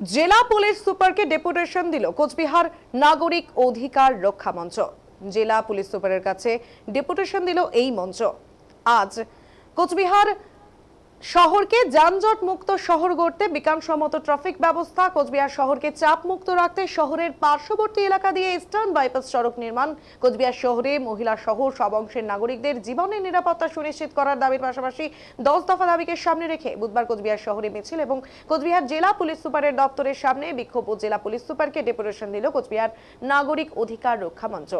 জেলা police সুপারকে deputation দিল কোচবিহার নাগরিক অধিকার রক্ষা মঞ্চ। জেলা পুলিশ সুপারের কাছে ডেপুটেশন দিল এই মঞ্চ। আজ কোচবিহার শহরকে যানজট মুক্ত শহর গড়তে বিজ্ঞানসম্মত ট্রাফিক ব্যবস্থা, কোচবিহার শহরকে চাপ মুক্ত রাখতে শহরের পার্শ্ববর্তী এলাকা দিয়ে ইস্টার্ন বাইপাস সড়ক নির্মাণ, কোচবিহার শহরে মহিলা সহ সব অংশের নাগরিকদের জীবনের নিরাপত্তা সুনিশ্চিত করার দাবির পাশাপাশি দশ দফা দাবিকে সামনে রেখে বুধবার কোচবিহার শহরে মিছিল এবং কোচবিহার জেলা পুলিশ সুপারের দপ্তরের সামনে বিক্ষোভ ও জেলা পুলিশ সুপারকে ডেপুটেশন দিল কোচবিহার নাগরিক অধিকার রক্ষা মঞ্চ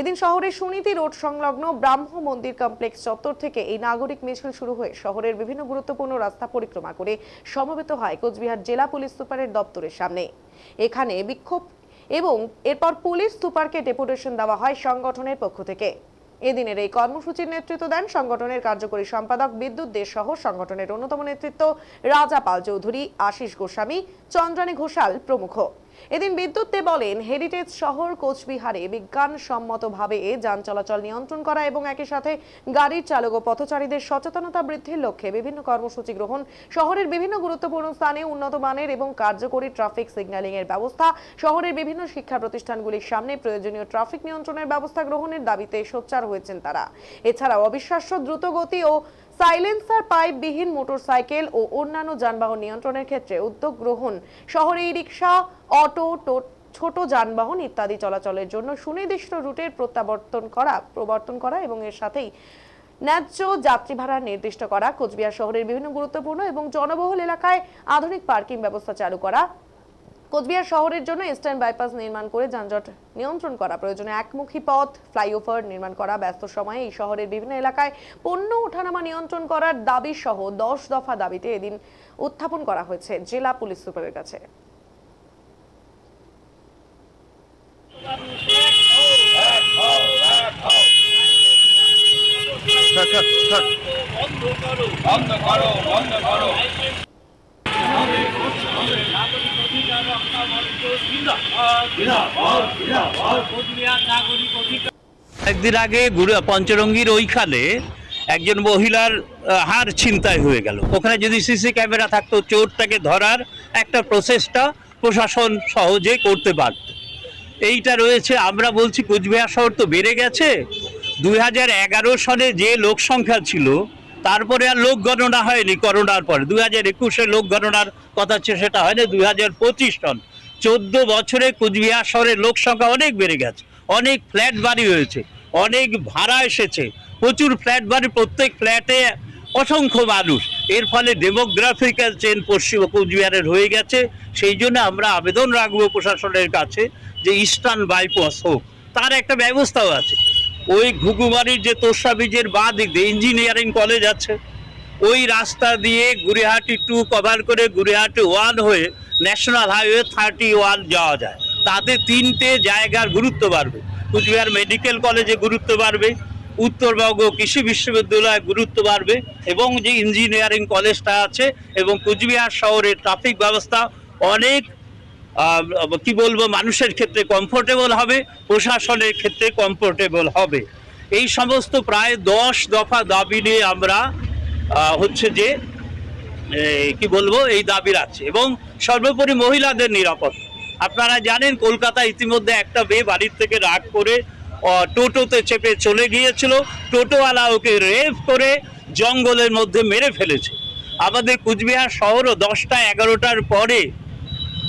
এদিন শহরের সুনীতি রোড সংলগ্ন ব্রাহ্ম মন্দির কমপ্লেক্স চত্বর থেকে এই নাগরিক মিছিল শুরু হয়ে শহরের বিভিন্ন গুরুত্বপূর্ণ রাস্তা পরিক্রমা করে সমবেত হয় কোচবিহার জেলা পুলিশ সুপারের দপ্তরের সামনে। এখানে বিক্ষোভ এবং এরপর পুলিশ সুপারকে ডেপুটেশন দেওয়া হয় সংগঠনের পক্ষ থেকে। এদিনের এই কর্মসূচির নেতৃত্ব দেন সংগঠনের কার্যকরী সম্পাদক বিদ্যুৎ দে সহ সংগঠনের অন্যতম নেতৃত্ব রাজা পাল চৌধুরী, আশিস গোস্বামী, চন্দ্রানী ঘোষাল প্রমুখ। এদিন বিদ্যুৎ দে বলেন, হেরিটেজ শহর কোচবিহারে বিজ্ঞানসম্মতভাবে যান চলাচল নিয়ন্ত্রণ করা এবং একই সাথে গাড়ির চালক ও পথচারীদের সচেতনতা বৃদ্ধির লক্ষ্যে বিভিন্ন কর্মসূচি গ্রহণ, শহরের বিভিন্ন গুরুত্বপূর্ণ স্থানে উন্নত মানের এবং কার্যকরী ট্রাফিক সিগন্যালিং এর ব্যবস্থা, শহরের বিভিন্ন শিক্ষা প্রতিষ্ঠানগুলির সামনে প্রয়োজনীয় ট্রাফিক নিয়ন্ত্রণের ব্যবস্থা গ্রহণের দাবিতে সোচ্চার হয়েছেন তারা। এছাড়াও অবিশ্বাস্য দ্রুতগতি ও সাইলেন্সার পাইপবিহীন মোটরসাইকেল ও অন্যান্য যানবাহন নিয়ন্ত্রণের ক্ষেত্রে উদ্যোগ গ্রহণ, শহরে রিক্সা, অটো ছোট যানবাহন ইত্যাদি চলাচলের জন্য সুনির্দিষ্ট রুটের প্রত্যাবর্তন করা, প্রবর্তন করা এবং এর সাথেই ন্যায্য যাত্রী ভাড়া নির্দিষ্ট করা, কোচবিহার শহরের বিভিন্ন গুরুত্বপূর্ণ এবং জনবহুল এলাকায় আধুনিক পার্কিং ব্যবস্থা চালু করা কোচবিহার শহরের জন্য ইস্টার্ন বাইপাস নির্মাণ করে যানজট নিয়ন্ত্রণ করা প্রয়োজনে একমুখী পথ ফ্লাইওভার নির্মাণ করা ব্যস্ত সময়ে এই শহরের বিভিন্ন এলাকায় পণ্য ওঠানামা নিয়ন্ত্রণ করার দাবি সহ দশ দফা দাবিতে এদিন উত্থাপন করা হয়েছে জেলা পুলিশ সুপারের কাছে। বন্ধ করো বন্ধ করো। একদিন আগে গুরু- পঞ্চরঙ্গীর ওইখানে একজন মহিলার হার ছিনতাই হয়ে গেল। ওখানে যদি সিসি ক্যামেরা থাকতো, চোরটাকে ধরার একটা প্রসেসটা প্রশাসন সহজে করতে পারত। এইটা রয়েছে, আমরা বলছি কুচবিহার শহর তো বেড়ে গেছে। দুই সালে যে লোক সংখ্যা ছিল, তারপরে আর লোক গণনা হয়নি করোনার পরে। দুই হাজার একুশে লোক গণনার কথা ছিল, সেটা হয়নি। দুই হাজার পঁচিশ টন চোদ্দ বছরে কুচবিহার শহরের লোক সংখ্যা অনেক বেড়ে গেছে, অনেক ফ্ল্যাট বাড়ি হয়েছে, অনেক ভাড়া এসেছে, প্রচুর ফ্ল্যাট বাড়ি, প্রত্যেক ফ্ল্যাটে অসংখ্য মানুষ। এর ফলে ডেমোগ্রাফিক্যাল চেন পশ্চিম কোচবিহারের হয়ে গেছে। সেই জন্য আমরা আবেদন রাখব প্রশাসনের কাছে যে ইস্টার্ন বাইপাস হোক, তার একটা ব্যবস্থাও আছে। ওই ঘুঘুমারির যে তোষা বীজের বাঁ দিয়ে ইঞ্জিনিয়ারিং কলেজ আছে, ওই রাস্তা দিয়ে গুড়িহাটি টু কভার করে গুড়িহাটি ওয়ান হয়ে ন্যাশনাল হাইওয়ে থার্টি ওয়ান যাওয়া যায়। তাতে তিনটে জায়গার গুরুত্ব বাড়বে। কুচবিহার মেডিকেল কলেজে গুরুত্ব বাড়বে, উত্তরবঙ্গ কৃষি বিশ্ববিদ্যালয়ে গুরুত্ব বাড়বে এবং যে ইঞ্জিনিয়ারিং কলেজটা আছে এবং কুচবিহার শহরের ট্রাফিক ব্যবস্থা অনেক কি বলব, মানুষের ক্ষেত্রে কমফোর্টেবল হবে, প্রশাসনের ক্ষেত্রে কমফোর্টেবল হবে। এই সমস্ত প্রায় দশ দফা দাবি নিয়ে আমরা হচ্ছে যে কি বলব, এই দাবি রাখছে। এবং সর্বোপরি মহিলাদের নিরাপদ আপনারা জানেন, কলকাতা ইতিমধ্যে একটা মেয়ে বাড়ির থেকে রাগ করে টোটোতে চেপে চলে গিয়েছিল। টোটোওয়ালা ওকে রেভ করে জঙ্গলের মধ্যে মেরে ফেলেছে। আমাদের কুচবিহার শহরও দশটা এগারোটার পরে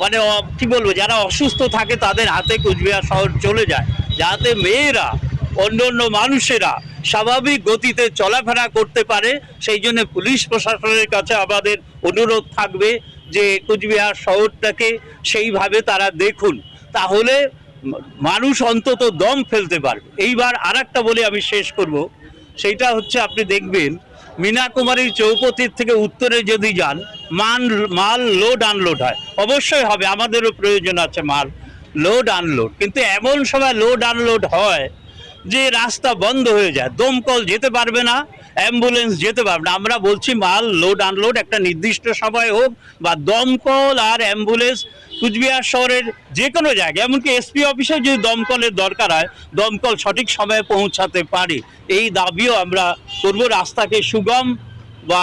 মানে কি বলব, যারা অসুস্থ থাকে তাদের হাতে কুচবিহার শহর চলে যায়। যাতে মেয়েরা অন্য অন্য মানুষেরা স্বাভাবিক গতিতে চলাফেরা করতে পারে। সেই জন্য পুলিশ প্রশাসনের কাছে আমাদের অনুরোধ থাকবে যে কুচবিহার শহরটাকে সেইভাবে তারা দেখুন। তাহলে মানুষ অন্তত দম ফেলতে পারবে। এইবার আর বলে আমি শেষ করব। সেইটা হচ্ছে আপনি দেখবেন, মীনাকুমারীর চৌপতির থেকে উত্তরে যদি যান, মান, মাল লোড আনলোড হয়। অবশ্যই হবে, আমাদেরও প্রয়োজন আছে মাল। লোড আনলোড কিন্তু এমন সময় লোড আনলোড হয় যে রাস্তা বন্ধ হয়ে যায়, দমকল যেতে পারবে না, অ্যাম্বুলেন্স যেতে পারবে না। আমরা বলছি, মাল লোড, আনলোড একটা নির্দিষ্ট সময় হোক, বা দমকল আর অ্যাম্বুলেন্স কুচবিহার শহরের যে কোনো জায়গায়, এমনকি এসপি অফিসে যদি দমকলের দরকার হয়, দমকল সঠিক সময়ে পৌঁছাতে পারে। এই দাবিও আমরা করব। রাস্তাকে সুগম বা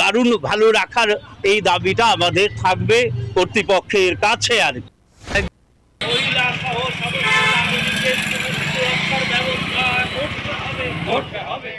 দারুণ ভালো রাখার এই দাবিটা আমাদের থাকবে কর্তৃপক্ষের কাছে আর কি। মহিলা সহ সমস্ত নাগরিকদের সুরক্ষার ব্যবস্থা করতে হবে করতে হবে